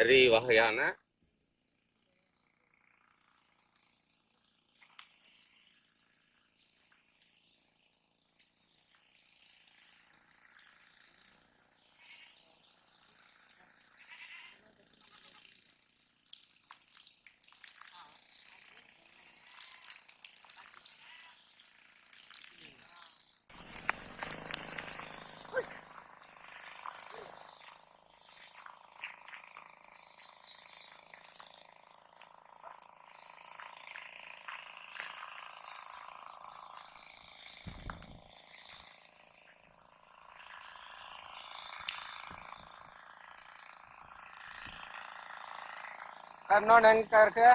மிக அரிய வகையான இன்னொன்று எங்க இருக்கு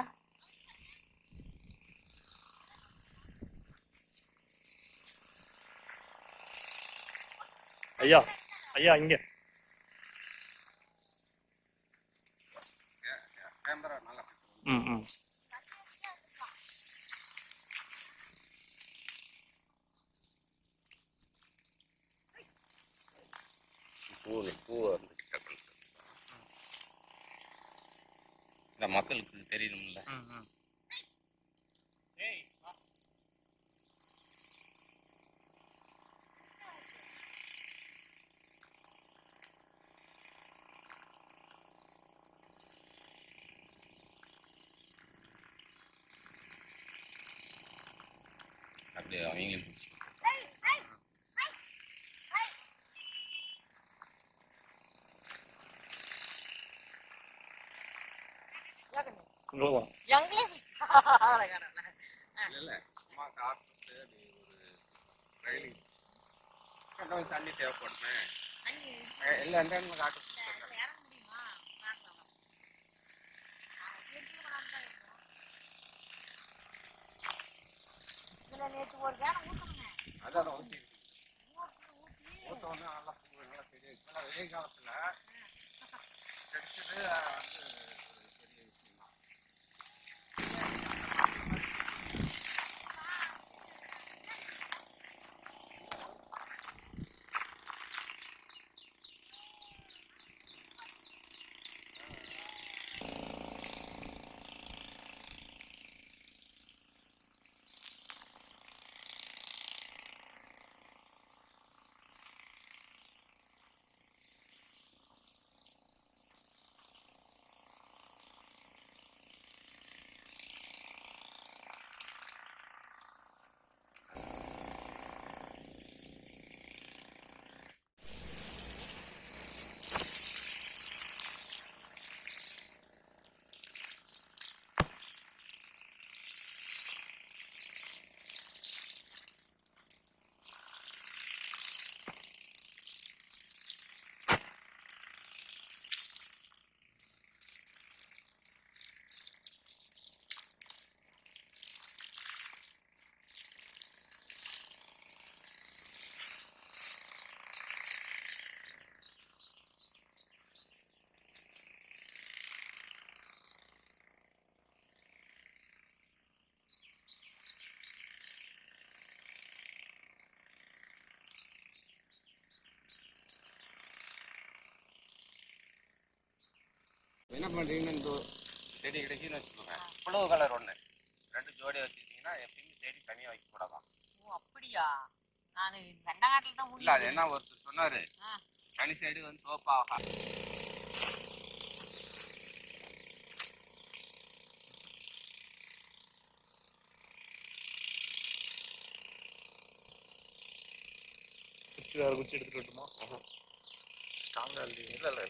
ஐயா ஐயா இங்க ம் ம் பூ பூ வந்து. இந்த மக்களுக்கு தெரியணும்ல அப்படியே அவங்களையும் பிடிச்சி இங்க வா இல்லை இல்லை சும்மா காற்று அது ஒரு ட்ரைனிங் கொஞ்சம் தண்ணி தேவைப்படுமே இல்லை எந்த காட்டு நேற்று ஒரு கேன ஊற்றணுங்க அதான் ஊற்றி ஊற்றோன்னா நல்லா பூ நல்லா பெரிய வெயில் காலத்தில் கிடைச்சது என்ன பண்ணுறீங்கன்னு இந்த செடி கிடைக்குன்னு வச்சுக்கோங்க. புழு கலர் ஒன்று ரெண்டு ஜோடி வச்சுக்கிட்டிங்கன்னா எப்பயுமே செடி தனியாக வைக்கக்கூடாதான் ஓ அப்படியா? நான் வெண்டங்காட்டில் தான் இல்லை அது என்ன ஒருத்தர் சொன்னார். தனி சைடு வந்து தோப்பாக குச்சி வேற குச்சி எடுத்துட்டு வரட்டுமா? ஸ்ட்ராங்காக இல்லை இல்லை.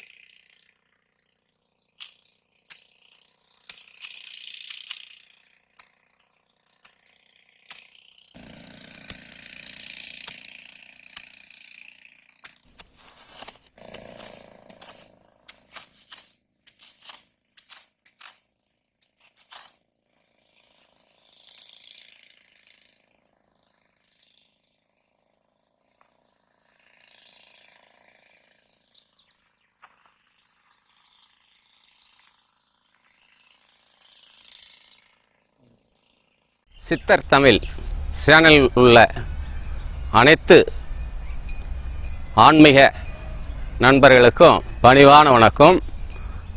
சித்தர் தமிழ் சேனலில் உள்ள அனைத்து ஆன்மீக நண்பர்களுக்கும் பணிவான வணக்கம்.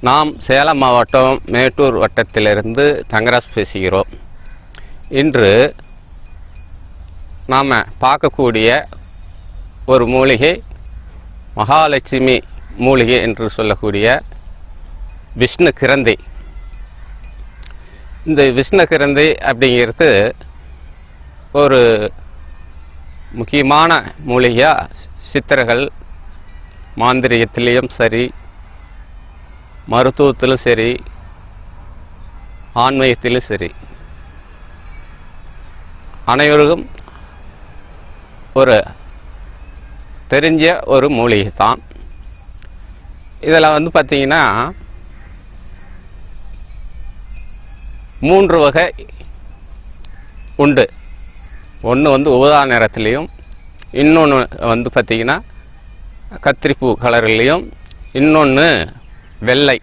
நாம் சேலம் மாவட்டம் மேட்டூர் வட்டத்திலிருந்து தங்கராஜ் பேசுகிறோம். இன்று நாம் பார்க்கக்கூடிய ஒரு மூலிகை மகாலட்சுமி மூலிகை என்று சொல்லக்கூடிய விஷ்ணு கிரந்தை. இந்த விஷ்ணு கிரந்தை அப்படிங்கிறது ஒரு முக்கியமான மூலிகையாக சித்தர்கள் மாந்திரியத்திலையும் சரி மருத்துவத்திலும் சரி ஆன்மீகத்திலும் சரி அனைவருக்கும் ஒரு தெரிஞ்ச ஒரு மூலிகை தான் இதில் வந்து பார்த்திங்கன்னா மூன்று வகை உண்டு. ஒன்று வந்து ஊதா நிறத்துலேயும் இன்னொன்று வந்து பார்த்திங்கன்னா கத்திரிப்பூ கலர்லேயும் இன்னொன்று வெள்ளை.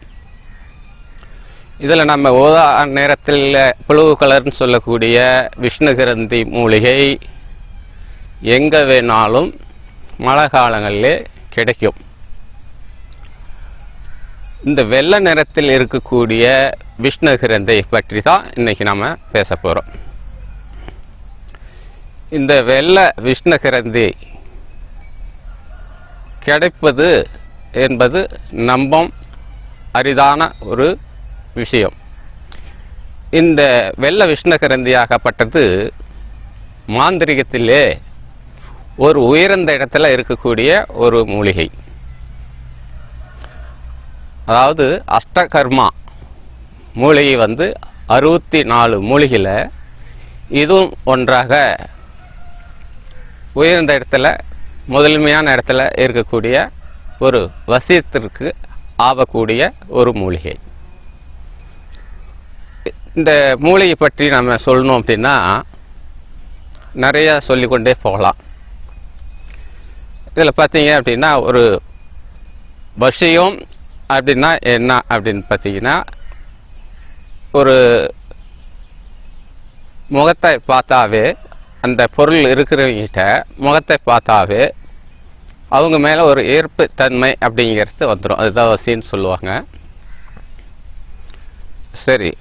இதில் நம்ம ஊதா நேரத்தில் புழுவு கலர்னு சொல்லக்கூடிய விஷ்ணுகிரந்தி மூலிகை எங்கே வேணாலும் மழை காலங்களிலே கிடைக்கும். இந்த வெள்ளை நிறத்தில் இருக்கக்கூடிய விஷ்ணுகிரந்தை பற்றி தான் இன்றைக்கி நம்ம பேச போகிறோம் இந்த வெள்ளை விஷ்ணுகிரந்தி கிடைப்பது என்பது நம்பம் அரிதான ஒரு விஷயம். இந்த வெள்ள விஷ்ணுகிரந்தியாகப்பட்டது மாந்திரிகத்திலே ஒரு உயர்ந்த இடத்துல இருக்கக்கூடிய ஒரு மூலிகை. அதாவது அஷ்டகர்மா மூலிகை வந்து அறுபத்தி நாலு மூலிகையில் இதுவும் ஒன்றாக உயர்ந்த இடத்துல முதன்மையான இடத்துல இருக்கக்கூடிய ஒரு வசியத்திற்கு ஆகக்கூடிய ஒரு மூலிகை. இந்த மூலிகை பற்றி நம்ம சொல்லணும் அப்படின்னா நிறையா சொல்லிக்கொண்டே போகலாம். இதில் பார்த்தீங்க அப்படின்னா ஒரு வசியம் அப்படின்னா என்ன அப்படின்னு பார்த்தீங்கன்னா ஒரு முகத்தை பார்த்தாவே அந்த பொருள் இருக்கிறவங்கிட்ட முகத்தை பார்த்தாவே அவங்க மேலே ஒரு ஈர்ப்பு தன்மை அப்படிங்கிறது வந்துடும் அதுதான் வசின்னு சொல்லுவாங்க. சரி.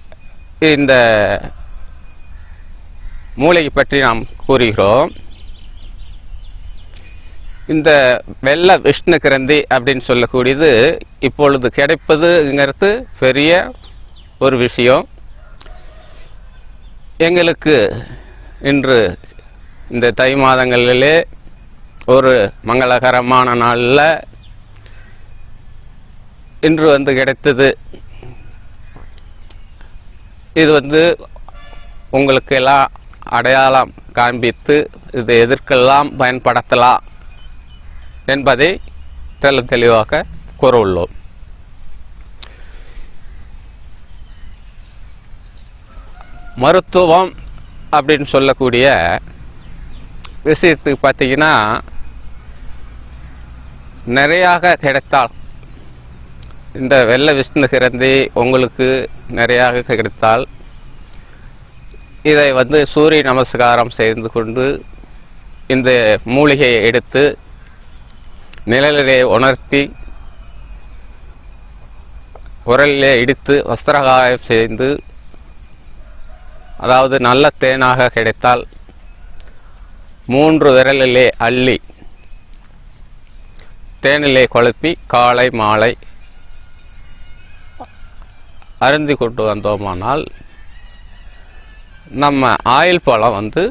இந்த மூளையை பற்றி நாம் கூறுகிறோம். இந்த வெள்ள விஷ்ணு கிரந்தி அப்படின்னு சொல்லக்கூடியது இப்பொழுது கிடைப்பதுங்கிறது பெரிய ஒரு விஷயம். எங்களுக்கு இன்று இந்த தை மாதங்களிலே ஒரு மங்களகரமான நாளில் இன்று வந்து கிடைத்தது. இது வந்து உங்களுக்கெல்லாம் அடையாளம் காண்பித்து இது எதற்கெல்லாம் பயன்படுத்தலாம் என்பதை தெல்ல தெளிவாக கூறவுள்ளோம். மருத்துவம் அப்படின்னு சொல்லக்கூடிய விஷயத்துக்கு பார்த்தீங்கன்னா நிறையாக கிடைத்தால் இந்த வெள்ளை விஷ்ணு கிரந்தி உங்களுக்கு நிறையாக கிடைத்தால் இதை வந்து சூரிய நமஸ்காரம் செய்து கொண்டு இந்த மூலிகையை எடுத்து நிழலிலே உணர்த்தி உரலிலே இடித்து வஸ்திரகாயம் செய்து அதாவது நல்ல தேனாக கிடைத்தால் மூன்று விரலிலே அள்ளி தேனிலே குழப்பி காலை மாலை அருந்தி கொண்டு வந்தோமானால் நம்ம ஆயில் பழம் வந்து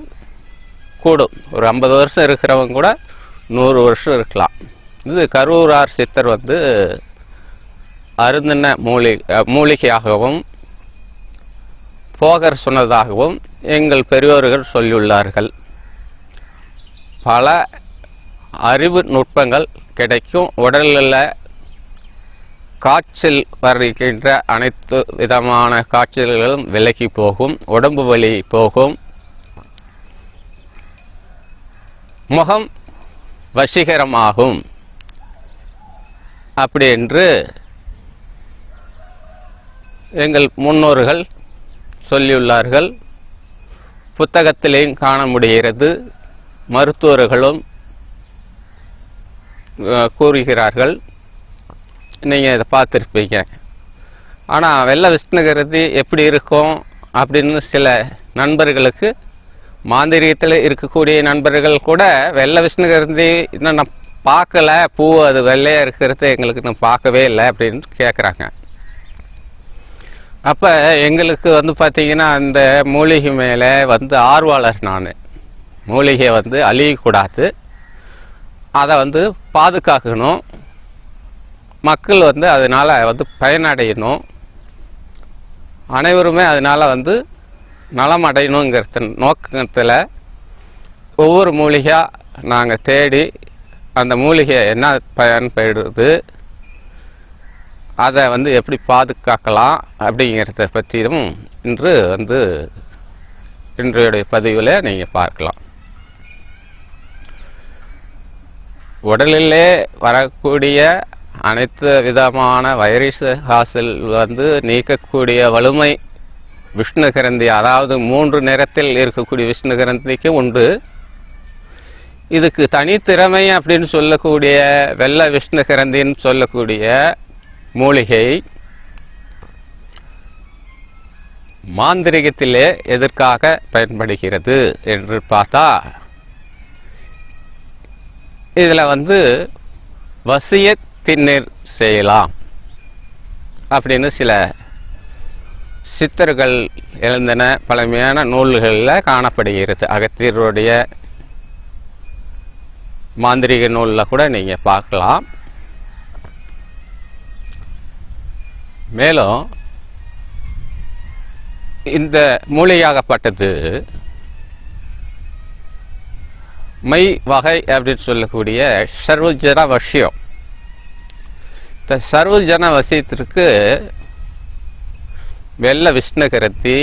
கூடும். ஒரு ஐம்பது வருஷம் இருக்கிறவங்க கூட நூறு வருஷம் இருக்கலாம். இது கரூரார் சித்தர் வந்து அருந்தின மூலி மூலிகையாகவும் போகர் சொன்னதாகவும் எங்கள் பெரியோர்கள் சொல்லியுள்ளார்கள். பல அறிவு நுட்பங்கள் கிடைக்கும். உடலில் காய்ச்சல் வருகின்ற அனைத்து விதமான காய்ச்சல்களும் விலகி போகும். உடம்பு வலி போகும். முகம் வசீகரமாகும். அப்படி என்று எங்கள் முன்னோர்கள் சொல்லியுள்ளார்கள். புத்தகத்திலேயும் காண முடிகிறது. மருத்துவர்களும் கூறுகிறார்கள். நீங்கள் இதை பார்த்துருப்பீங்க. ஆனால் வெள்ள விஷ்ணுகிருதி எப்படி இருக்கும் அப்படின்னு சில நண்பர்களுக்கு மாந்திரியத்தில் இருக்கக்கூடிய நண்பர்கள் கூட வெள்ளை விஷ்ணுகிருதி இன்னும் நான் பார்க்கல பூ அது வெள்ளையாக இருக்கிறது எங்களுக்கு இன்னும் பார்க்கவே இல்லை அப்படின்னு கேட்குறாங்க அப்போ எங்களுக்கு வந்து பார்த்திங்கன்னா அந்த மூலிகை மேலே வந்து ஆர்வலர் நான். மூலிகை வந்து அழியக்கூடாது. அதை வந்து பாதுகாக்கணும். மக்கள் வந்து அதனால் வந்து பயனடையணும். அனைவருமே அதனால் வந்து நலம் அடையணுங்கிறது நோக்கத்தில் ஒவ்வொரு மூலிகையாக நாங்கள் தேடி அந்த மூலிகை என்ன பயன்படுது? அதை வந்து எப்படி பாதுகாக்கலாம் அப்படிங்கிறத பற்றியும் இன்று வந்து இன்றைய பதிவில் நீங்கள் பார்க்கலாம். உடலிலே வரக்கூடிய அனைத்து விதமான வைரஸ் காசில் வந்து நீக்கக்கூடிய வலிமை விஷ்ணு கிரந்தி அதாவது மூன்று நிறத்தில் இருக்கக்கூடிய விஷ்ணு கிரந்திக்கு உண்டு. இதுக்கு தனித்திறமை அப்படின்னு சொல்லக்கூடிய வெள்ள விஷ்ணு கிரந்தின்னு சொல்லக்கூடிய மூலிகை மாந்திரிகத்திலே எதற்காக பயன்படுகிறது என்று பார்த்தா இதில் வந்து வசிய திண்ணீர் செய்யலாம் அப்படின்னு சில சித்தர்கள் எழுந்தன பழமையான நூல்களில் காணப்படுகிறது. அகத்தியருடைய மாந்திரிக நூலில் கூட நீங்கள் பார்க்கலாம். மேலும் இந்த மூலிகையாகப்பட்டது மை வகை அப்படின்னு சொல்லக்கூடிய சர்வஜன வசியம். இந்த சர்வஜன வசியத்திற்கு வெள்ளை விஷ்ணகரத்தி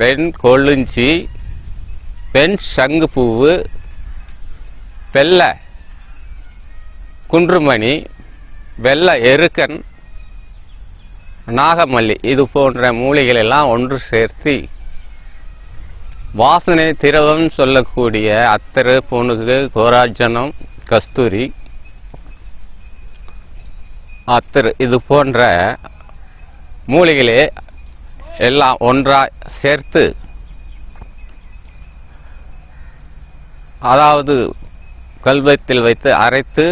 வெண் கொழுஞ்சி வெண் பூவு வெள்ளை. குன்றுமணி வெள்ளை எருக்கன் நாகமல்லி இது போன்ற மூலிகள் எல்லாம் ஒன்று சேர்த்து வாசனை திரவம் சொல்லக்கூடிய அத்தரு புனுகு கோராஜனம் கஸ்தூரி அத்தரு இது போன்ற மூலிகளே எல்லாம் ஒன்றாக சேர்த்து அதாவது கல்வத்தில் வைத்து அரைத்து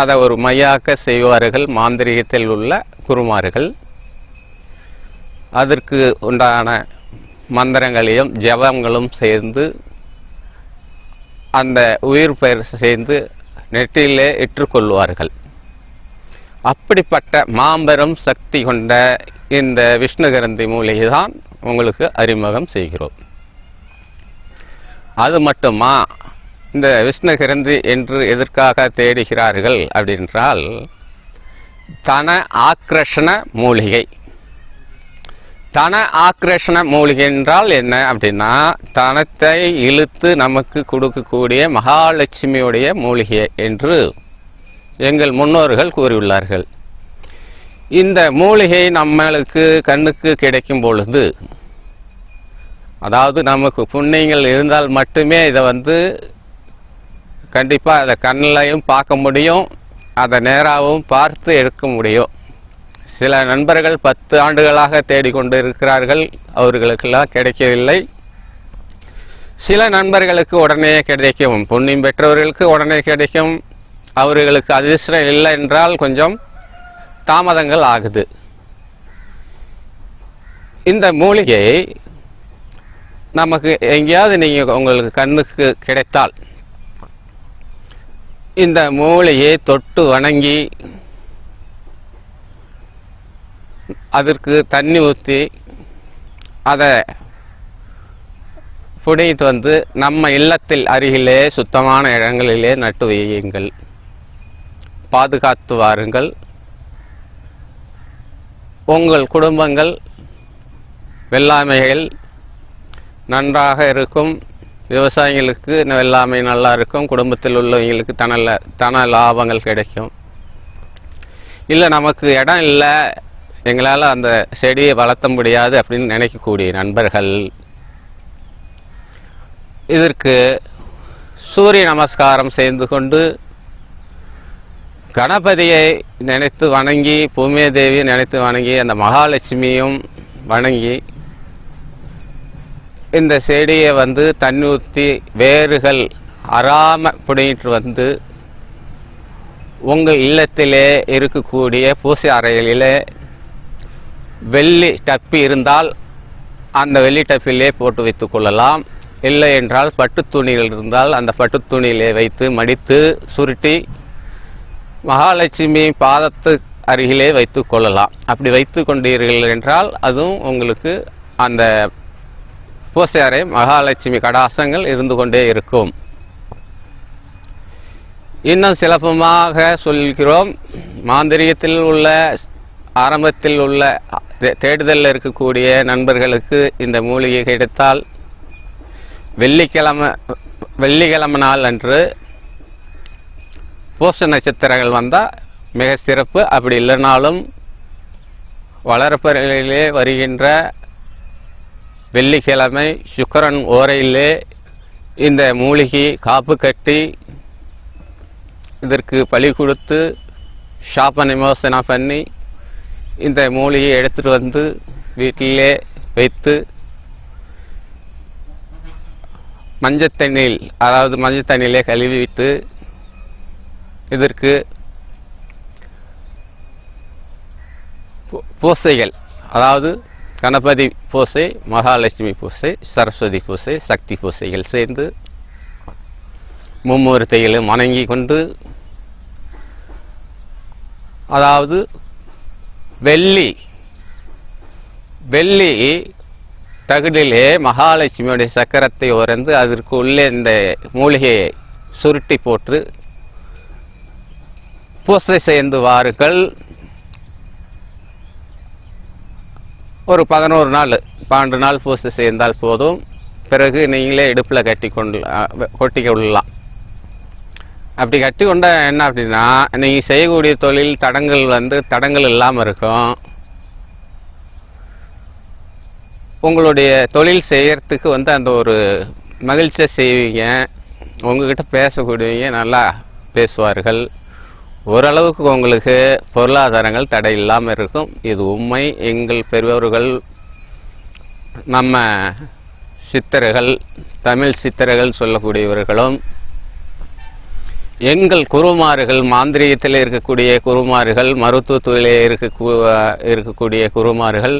அதை ஒரு மையாக்க செய்வார்கள். மாந்திரிகத்தில் உள்ள குருமார்கள். அதற்கு உண்டான மந்திரங்களையும் ஜபங்களும் சேர்ந்து அந்த உயிர் பெயர் சேர்ந்து நெற்றியிலே ஏற்றுக்கொள்வார்கள் அப்படிப்பட்ட மாபெரும் சக்தி கொண்ட இந்த விஷ்ணுகிரந்தி மூலிகை தான் உங்களுக்கு அறிமுகம் செய்கிறோம். அது மட்டுமா? இந்த விஷ்ணகிரந்தி என்று எதற்காக தேடுகிறார்கள் அப்படின்றால் தன ஆக்ரஷண மூலிகை. தன ஆக்ரஷண மூலிகை என்றால் என்ன அப்படின்னா தனத்தை இழுத்து நமக்கு கொடுக்கக்கூடிய மகாலட்சுமியுடைய மூலிகை என்று எங்கள் முன்னோர்கள் கூறியுள்ளார்கள். இந்த மூலிகை நம்மளுக்கு கண்ணுக்கு கிடைக்கும் பொழுது அதாவது நமக்கு புண்ணியங்கள் இருந்தால் மட்டுமே இதை வந்து கண்டிப்பாக அதை கண்ணிலையும் பார்க்க முடியும் அதை நேராகவும் பார்த்து எடுக்க முடியும். சில நண்பர்கள் பத்து ஆண்டுகளாக தேடிக்கொண்டு இருக்கிறார்கள் அவர்களுக்கெல்லாம் கிடைக்கவில்லை. சில நண்பர்களுக்கு உடனே கிடைக்கும் புண்ணியம் பெற்றவர்களுக்கு உடனே கிடைக்கும். அவர்களுக்கு அதிர்ஷ்டம் இல்லை என்றால் கொஞ்சம் தாமதங்கள் ஆகுது. இந்த மூலிகை நமக்கு எங்கேயாவது நீங்கள் உங்களுக்கு கண்ணுக்கு கிடைத்தால் இந்த மூளையை தொட்டு வணங்கி அதற்கு தண்ணி ஊற்றி அதை புடிங்கிட்டு வந்து நம்ம இல்லத்தில் அருகிலே சுத்தமான இடங்களிலே நட்டு வையுங்கள். பாதுகாத்து வாருங்கள். உங்கள் குடும்பங்கள் வெள்ளாமைகள் நன்றாக இருக்கும். விவசாயிகளுக்கு எல்லாமே நல்லா இருக்கும் குடும்பத்தில் உள்ளவங்களுக்கு தன தன லாபங்கள் கிடைக்கும். இல்லை நமக்கு இடம் இல்லை எங்களால் அந்த செடியை வளர்த்த முடியாது அப்படின்னு நினைக்கக்கூடிய நண்பர்கள். இதற்கு சூரிய நமஸ்காரம் செய்து கொண்டு கணபதியை நினைத்து வணங்கி பூமிய தேவியை நினைத்து வணங்கி அந்த மகாலட்சுமியும் வணங்கி இந்த செடியை வந்து தண்ணி ஊற்றி வேர்கள் அறாம பிடிங்கிட்டு வந்து உங்கள் இல்லத்திலே இருக்கக்கூடிய பூசை அறைகளிலே வெள்ளி டப்பி இருந்தால் அந்த வெள்ளி டப்பிலே போட்டு வைத்து கொள்ளலாம். இல்லை என்றால் பட்டு துணிகள் இருந்தால் அந்த பட்டு துணியிலே வைத்து மடித்து சுருட்டி மகாலட்சுமி பாதத்து அருகிலே வைத்து கொள்ளலாம். அப்படி வைத்து கொண்டீர்கள் என்றால் அதுவும் உங்களுக்கு அந்த பூசை அறை மகாலட்சுமி கடாசங்கள் இருந்து கொண்டே இருக்கும். இன்னும் சிலப்பமாக சொல்கிறோம் மாந்திரிகத்தில் உள்ள ஆரம்பத்தில் உள்ள தே- தேடுதலில் இருக்கக்கூடிய நண்பர்களுக்கு இந்த மூலிகை கிடைத்தால் வெள்ளிக்கிழமை வெள்ளிக்கிழமை நாள் அன்று பூச நட்சத்திரங்கள் வந்தால் மிக சிறப்பு. அப்படி இல்லைனாலும் வளர்ப்பறையிலே வருகின்ற வெள்ளிக்கிழமை சுக்கரன் ஓரையிலே இந்த மூலிகை காப்பு கட்டி இதற்கு பலி கொடுத்து ஷாப்ப நிமோசனா பண்ணி இந்த மூலிகையை எடுத்துட்டு வந்து வீட்டிலே வைத்து மஞ்சள் தண்ணியில் அதாவது மஞ்சள் தண்ணியிலே கழுவி விட்டு இதற்கு பூ- பூசைகள் அதாவது கணபதி பூசை மகாலட்சுமி பூசை சரஸ்வதி பூசை சக்தி பூசைகள் சேர்ந்து மும்மூர்த்திகளும் வணங்கி கொண்டு அதாவது வெள்ளி வெள்ளி தகடிலே மகாலட்சுமியுடைய சக்கரத்தை உறந்து அதற்கு உள்ளே இந்த மூலிகையை சுருட்டி போட்டு பூசை செய்து வாருங்கள். ஒரு பதினோரு நாள் பன்னெண்டு நாள் பூசை செய்தால் போதும். பிறகு நீங்களே இடுப்பில் கட்டி கொண்டு கொட்டி கொள்ளலாம் அப்படி கட்டி கொண்டா என்ன அப்படின்னா நீங்கள் செய்யக்கூடிய தொழில் தடங்கள் வந்து தடங்கள் இல்லாமல் இருக்கும். உங்களுடைய தொழில் செய்கிறதுக்கு வந்து அந்த ஒரு மகிழ்ச்சியை செய்வீங்க. உங்ககிட்ட பேசக்கூடியவங்க நல்லா பேசுவார்கள். ஓரளவுக்கு உங்களுக்கு பொருளாதாரங்கள் தடை இல்லாமல் இருக்கும். இது உண்மை. எங்கள் பெரியவர்கள் நம்ம சித்தர்கள் தமிழ் சித்தர்கள் சொல்லக்கூடியவர்களும் எங்கள் குருமார்கள் மாந்திரீகத்தில் இருக்கக்கூடிய குருமார்கள் மருத்துவத்துறையிலே இருக்க இருக்கக்கூடிய குருமார்கள்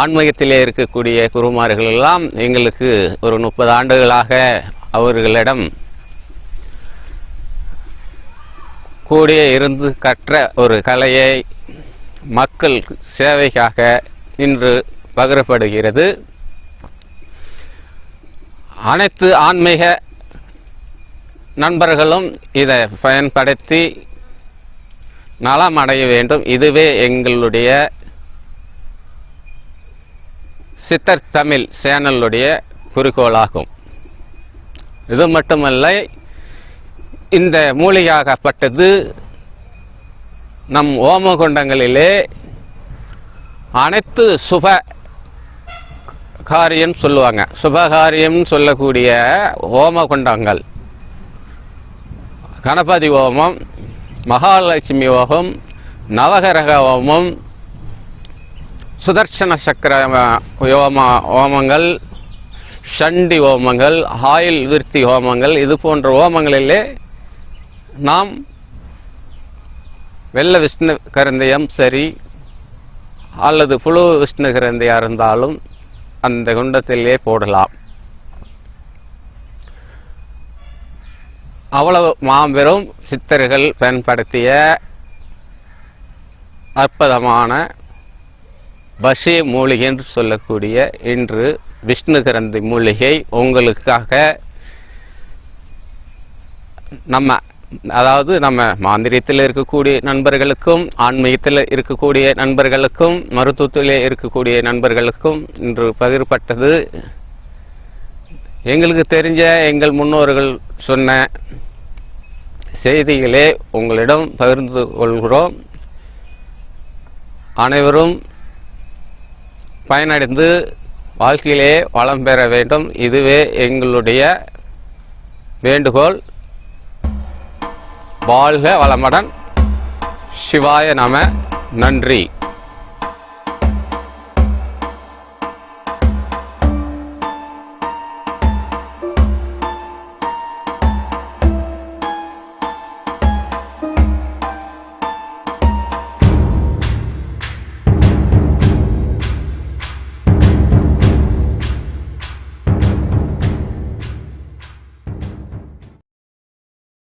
ஆன்மீகத்திலே இருக்கக்கூடிய குருமார்கள் எல்லாம் எங்களுக்கு ஒரு முப்பது ஆண்டுகளாக அவர்களிடம் கூடிய இருந்து கற்ற ஒரு கலையை மக்கள் சேவைக்காக இன்று பகிரப்படுகிறது. அனைத்து ஆன்மீக நண்பர்களும் இதை பயன்படுத்தி நலம் அடைய வேண்டும். இதுவே எங்களுடைய சித்தர் தமிழ் சேனலுடைய குறிக்கோளாகும். இது மட்டுமல்ல இந்த மூலிகையாகப்பட்டது நம் ஓமகுண்டங்களிலே அனைத்து சுப காரியம் சொல்லுவாங்க. சுபகாரியம் சொல்லக்கூடிய ஓமகுண்டங்கள். கணபதி ஹோமம் மகாலட்சுமி ஓமம் நவகிரக ஓமம் சுதர்சன சக்கர ஓம ஹோமங்கள் சண்டி ஹோமங்கள் ஆயில் விருத்தி ஹோமங்கள் இது போன்ற ஹோமங்களிலே நாம் வெள்ள விஷ்ணு கரந்தயம் சரி அல்லது புழு விஷ்ணு கரந்தையாக இருந்தாலும் அந்த குண்டத்திலே போடலாம். அவ்வளவு மாபெரும் சித்தர்கள் பயன்படுத்திய அற்புதமான பஷே மூலிகை என்று சொல்லக்கூடிய இன்று விஷ்ணு கிரந்தி மூலிகை உங்களுக்காக நம்ம அதாவது நம்ம மாந்திரியத்தில் இருக்கக்கூடிய நண்பர்களுக்கும் ஆன்மீகத்தில் இருக்கக்கூடிய நண்பர்களுக்கும் மருத்துவத்தில் இருக்கக்கூடிய நண்பர்களுக்கும் இன்று பகிர்பட்டது எங்களுக்கு தெரிஞ்ச எங்கள் முன்னோர்கள் சொன்ன செய்திகளே உங்களிடம் பகிர்ந்து கொள்கிறோம். அனைவரும் பயனடைந்து வாழ்க்கையிலே வளம் பெற வேண்டும். இதுவே எங்களுடைய வேண்டுகோள். வாழ்க வளமுடன். சிவாய நம. நன்றி.